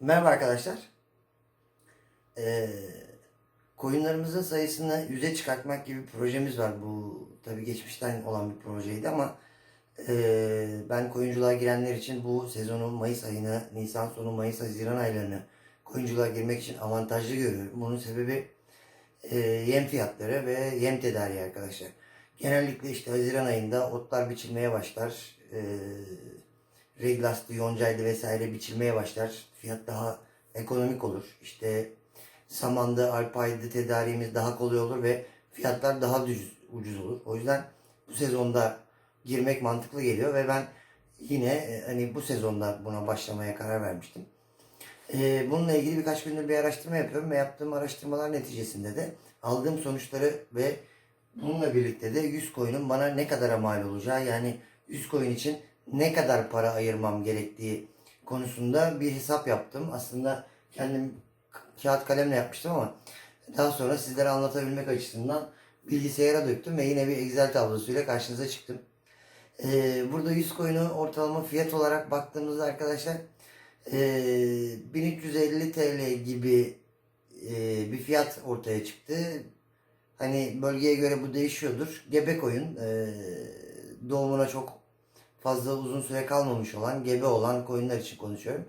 Merhaba arkadaşlar. Ee, koyunlarımızın sayısını yüze çıkartmak gibi projemiz var. Bu tabii geçmişten olan bir projeydi ama ee, ben koyunculuğa girenler için bu sezonu Mayıs ayını, Nisan sonu Mayıs Haziran aylarını koyunculuğa girmek için avantajlı görüyorum. Bunun sebebi ee, yem fiyatları ve yem tedariği arkadaşlar. Genellikle işte Haziran ayında otlar biçilmeye başlar. Ee, reglastı, yoncaydı vesaire biçilmeye başlar. Fiyat daha ekonomik olur. İşte samanda, arpaydı tedariğimiz daha kolay olur ve fiyatlar daha düz, ucuz olur. O yüzden bu sezonda girmek mantıklı geliyor ve ben yine e, hani bu sezonda buna başlamaya karar vermiştim. Ee, bununla ilgili birkaç gündür bir araştırma yapıyorum ve yaptığım araştırmalar neticesinde de aldığım sonuçları ve bununla birlikte de 100 koyunun bana ne kadar mal olacağı yani 100 koyun için ne kadar para ayırmam gerektiği konusunda bir hesap yaptım. Aslında kendim kağıt kalemle yapmıştım ama daha sonra sizlere anlatabilmek açısından bilgisayara döktüm ve yine bir Excel tablosuyla karşınıza çıktım. Ee, burada 100 coin'u ortalama fiyat olarak baktığımızda arkadaşlar ee, 1350 TL gibi ee, bir fiyat ortaya çıktı. Hani bölgeye göre bu değişiyordur. Gebe koyun ee, doğumuna çok fazla uzun süre kalmamış olan, gebe olan koyunlar için konuşuyorum.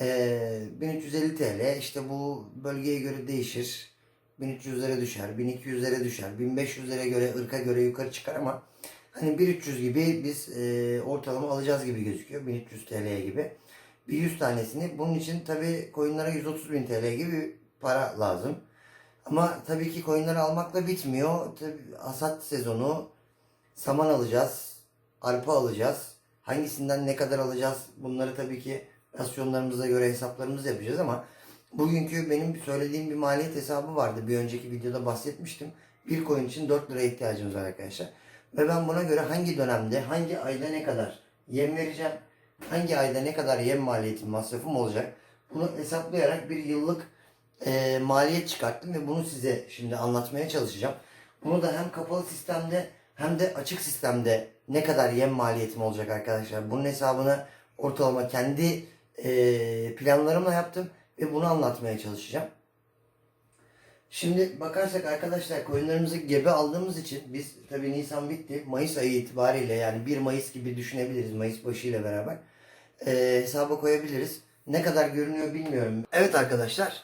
Ee, 1350 TL işte bu bölgeye göre değişir. 1300'lere düşer, 1200'lere düşer, 1500'lere göre, ırka göre yukarı çıkar ama hani 1300 gibi biz e, ortalama alacağız gibi gözüküyor. 1300 TL gibi. Bir 100 tanesini. Bunun için tabi koyunlara 130 bin TL gibi para lazım. Ama tabii ki koyunları almakla bitmiyor. Tabii hasat sezonu saman alacağız, arpa alacağız. Hangisinden ne kadar alacağız? Bunları tabii ki rasyonlarımıza göre hesaplarımızı yapacağız ama bugünkü benim söylediğim bir maliyet hesabı vardı. Bir önceki videoda bahsetmiştim. Bir koyun için 4 liraya ihtiyacımız var arkadaşlar. Ve ben buna göre hangi dönemde, hangi ayda ne kadar yem vereceğim, hangi ayda ne kadar yem maliyetim, masrafım olacak. Bunu hesaplayarak bir yıllık e, maliyet çıkarttım ve bunu size şimdi anlatmaya çalışacağım. Bunu da hem kapalı sistemde hem de açık sistemde ne kadar yem maliyetim olacak arkadaşlar. Bunun hesabını ortalama kendi e, planlarımla yaptım ve bunu anlatmaya çalışacağım. Şimdi bakarsak arkadaşlar koyunlarımızı gebe aldığımız için biz tabii Nisan bitti. Mayıs ayı itibariyle yani 1 Mayıs gibi düşünebiliriz Mayıs başı ile beraber. E, hesaba koyabiliriz. Ne kadar görünüyor bilmiyorum. Evet arkadaşlar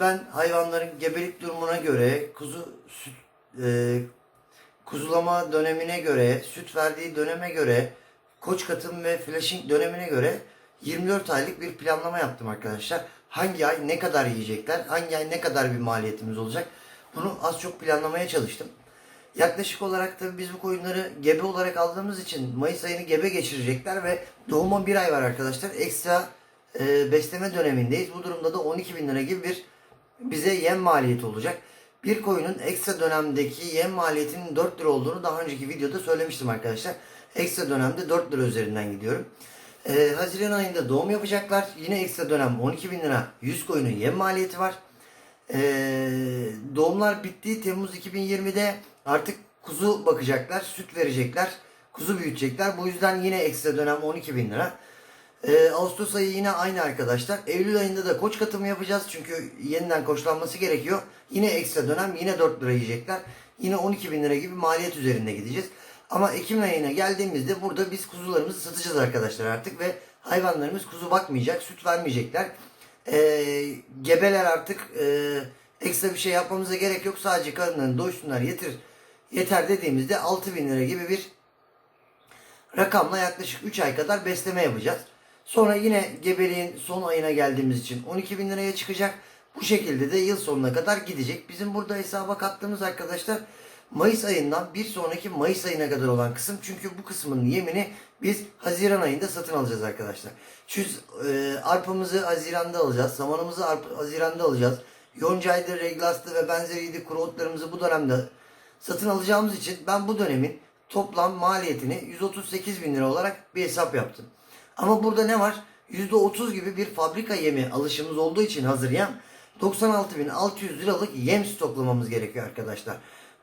ben hayvanların gebelik durumuna göre kuzu süt, e, kuzulama dönemine göre, süt verdiği döneme göre, koç katım ve flashing dönemine göre 24 aylık bir planlama yaptım arkadaşlar. Hangi ay ne kadar yiyecekler, hangi ay ne kadar bir maliyetimiz olacak bunu az çok planlamaya çalıştım. Yaklaşık olarak tabii biz bu koyunları gebe olarak aldığımız için Mayıs ayını gebe geçirecekler ve doğuma bir ay var arkadaşlar. Ekstra e, besleme dönemindeyiz. Bu durumda da 12 bin lira gibi bir bize yem maliyeti olacak. Bir koyunun ekstra dönemdeki yem maliyetinin 4 lira olduğunu daha önceki videoda söylemiştim arkadaşlar. Ekstra dönemde 4 lira üzerinden gidiyorum. Ee, Haziran ayında doğum yapacaklar. Yine ekstra dönem 12 bin lira 100 koyunun yem maliyeti var. Ee, doğumlar bitti. Temmuz 2020'de artık kuzu bakacaklar. Süt verecekler. Kuzu büyütecekler. Bu yüzden yine ekstra dönem 12 bin lira. Ee, Ağustos ayı yine aynı arkadaşlar. Eylül ayında da koç katımı yapacağız. Çünkü yeniden koçlanması gerekiyor. Yine ekstra dönem yine 4 lira yiyecekler. Yine 12 bin lira gibi maliyet üzerinde gideceğiz. Ama Ekim ayına geldiğimizde burada biz kuzularımızı satacağız arkadaşlar artık ve hayvanlarımız kuzu bakmayacak, süt vermeyecekler. Ee, gebeler artık e, ekstra bir şey yapmamıza gerek yok. Sadece karınlarını doysunlar yeter, yeter dediğimizde 6 bin lira gibi bir rakamla yaklaşık 3 ay kadar besleme yapacağız. Sonra yine gebeliğin son ayına geldiğimiz için 12 bin liraya çıkacak. Bu şekilde de yıl sonuna kadar gidecek. Bizim burada hesaba kattığımız arkadaşlar Mayıs ayından bir sonraki Mayıs ayına kadar olan kısım. Çünkü bu kısmın yemini biz Haziran ayında satın alacağız arkadaşlar. Şu e, arpamızı Haziran'da alacağız. Samanımızı arp- Haziran'da alacağız. Yoncaydı, reglastı ve benzeriydi kuru otlarımızı bu dönemde satın alacağımız için ben bu dönemin toplam maliyetini 138 bin lira olarak bir hesap yaptım. Ama burada ne var? %30 gibi bir fabrika yemi alışımız olduğu için hazır yem 96.600 liralık yem stoklamamız gerekiyor arkadaşlar.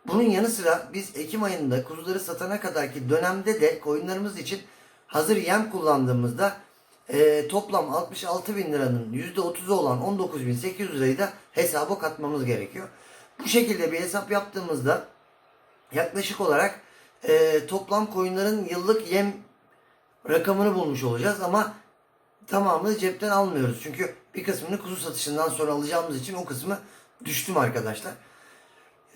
Bunun yanı sıra biz Ekim ayında kuzuları satana kadarki dönemde de koyunlarımız için hazır yem kullandığımızda e, toplam 66 bin liranın %30'u olan 19.800 lirayı da hesaba katmamız gerekiyor. Bu şekilde bir hesap yaptığımızda yaklaşık olarak e, toplam koyunların yıllık yem rakamını bulmuş olacağız ama tamamını cepten almıyoruz. Çünkü bir kısmını kuzu satışından sonra alacağımız için o kısmı düştüm arkadaşlar.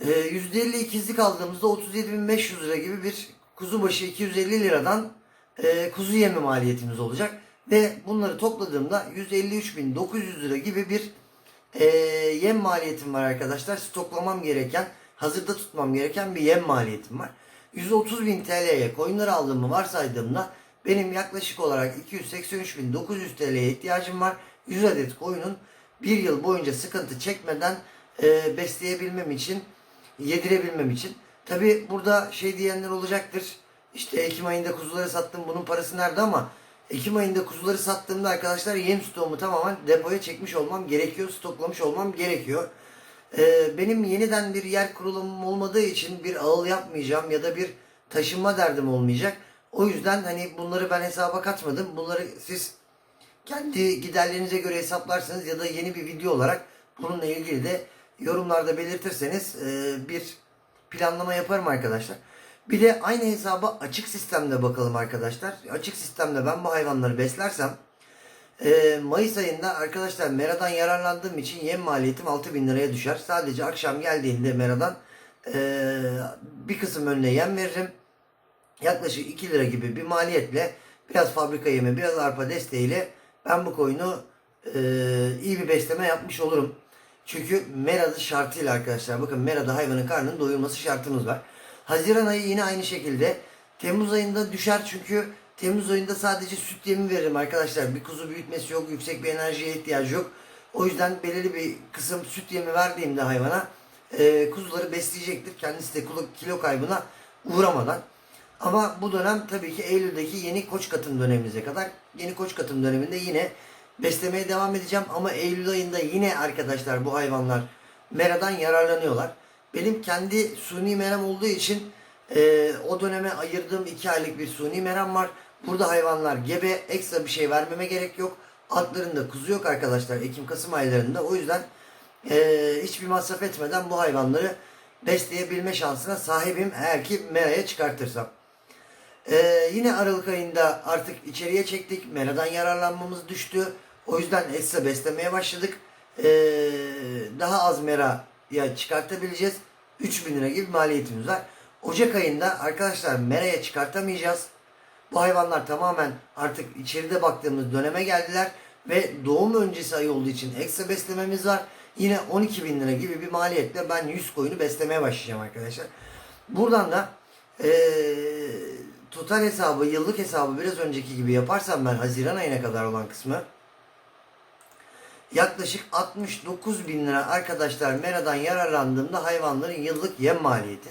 Ee, %50 ikizlik aldığımızda 37.500 lira gibi bir kuzu başı 250 liradan e, kuzu yemi maliyetimiz olacak. Ve bunları topladığımda 153.900 lira gibi bir e, yem maliyetim var arkadaşlar. Stoklamam gereken, hazırda tutmam gereken bir yem maliyetim var. 130.000 TL'ye koyunları aldığımı varsaydığımda benim yaklaşık olarak 283.900 TL'ye ihtiyacım var. 100 adet koyunun bir yıl boyunca sıkıntı çekmeden e, besleyebilmem için, yedirebilmem için. Tabi burada şey diyenler olacaktır. İşte Ekim ayında kuzuları sattım bunun parası nerede ama Ekim ayında kuzuları sattığımda arkadaşlar yem stoğumu tamamen depoya çekmiş olmam gerekiyor. Stoklamış olmam gerekiyor. Ee, benim yeniden bir yer kurulumum olmadığı için bir ağıl yapmayacağım ya da bir taşınma derdim olmayacak. O yüzden hani bunları ben hesaba katmadım. Bunları siz kendi giderlerinize göre hesaplarsınız ya da yeni bir video olarak bununla ilgili de yorumlarda belirtirseniz e, bir planlama yaparım arkadaşlar. Bir de aynı hesaba açık sistemde bakalım arkadaşlar. Açık sistemde ben bu hayvanları beslersem e, Mayıs ayında arkadaşlar Mera'dan yararlandığım için yem maliyetim 6000 liraya düşer. Sadece akşam geldiğinde Mera'dan e, bir kısım önüne yem veririm. Yaklaşık 2 lira gibi bir maliyetle biraz fabrika yemi, biraz arpa desteğiyle ben bu koyunu e, iyi bir besleme yapmış olurum. Çünkü Mera'da şartıyla arkadaşlar bakın Mera'da hayvanın karnının doyurması şartımız var. Haziran ayı yine aynı şekilde. Temmuz ayında düşer çünkü Temmuz ayında sadece süt yemi veririm arkadaşlar. Bir kuzu büyütmesi yok, yüksek bir enerjiye ihtiyacı yok. O yüzden belirli bir kısım süt yemi verdiğimde hayvana e, kuzuları besleyecektir. Kendisi de kilo, kaybına uğramadan. Ama bu dönem tabii ki Eylül'deki yeni koç katım dönemimize kadar. Yeni koç katım döneminde yine beslemeye devam edeceğim. Ama Eylül ayında yine arkadaşlar bu hayvanlar meradan yararlanıyorlar. Benim kendi suni meram olduğu için e, o döneme ayırdığım 2 aylık bir suni meram var. Burada hayvanlar gebe ekstra bir şey vermeme gerek yok. Altlarında kuzu yok arkadaşlar Ekim-Kasım aylarında. O yüzden e, hiçbir masraf etmeden bu hayvanları besleyebilme şansına sahibim eğer ki meraya çıkartırsam. Ee, yine Aralık ayında artık içeriye çektik. Meradan yararlanmamız düştü. O yüzden Esra beslemeye başladık. Ee, daha az meraya çıkartabileceğiz. 3000 lira gibi maliyetimiz var. Ocak ayında arkadaşlar meraya çıkartamayacağız. Bu hayvanlar tamamen artık içeride baktığımız döneme geldiler. Ve doğum öncesi ay olduğu için ekstra beslememiz var. Yine 12 bin lira gibi bir maliyetle ben 100 koyunu beslemeye başlayacağım arkadaşlar. Buradan da eee total hesabı, yıllık hesabı biraz önceki gibi yaparsam ben Haziran ayına kadar olan kısmı yaklaşık 69 bin lira arkadaşlar Mera'dan yararlandığımda hayvanların yıllık yem maliyeti.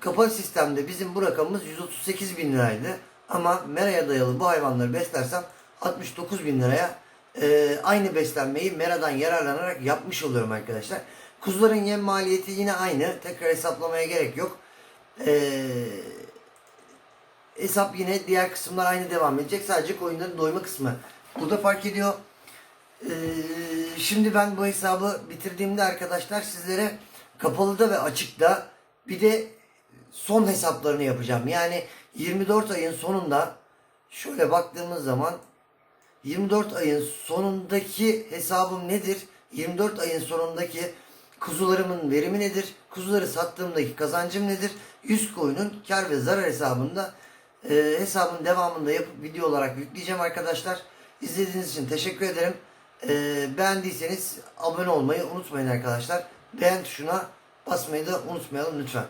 Kapalı sistemde bizim bu rakamımız 138 bin liraydı. Ama Mera'ya dayalı bu hayvanları beslersem 69 bin liraya e, aynı beslenmeyi Mera'dan yararlanarak yapmış oluyorum arkadaşlar. Kuzuların yem maliyeti yine aynı. Tekrar hesaplamaya gerek yok. Eee hesap yine diğer kısımlar aynı devam edecek. Sadece koyunların doyma kısmı burada fark ediyor. Ee, şimdi ben bu hesabı bitirdiğimde arkadaşlar sizlere kapalıda ve açıkta bir de son hesaplarını yapacağım. Yani 24 ayın sonunda şöyle baktığımız zaman 24 ayın sonundaki hesabım nedir? 24 ayın sonundaki kuzularımın verimi nedir? Kuzuları sattığımdaki kazancım nedir? 100 koyunun kar ve zarar hesabında e, hesabın devamında yapıp video olarak yükleyeceğim arkadaşlar. İzlediğiniz için teşekkür ederim. E, beğendiyseniz abone olmayı unutmayın arkadaşlar. Beğen tuşuna basmayı da unutmayalım lütfen.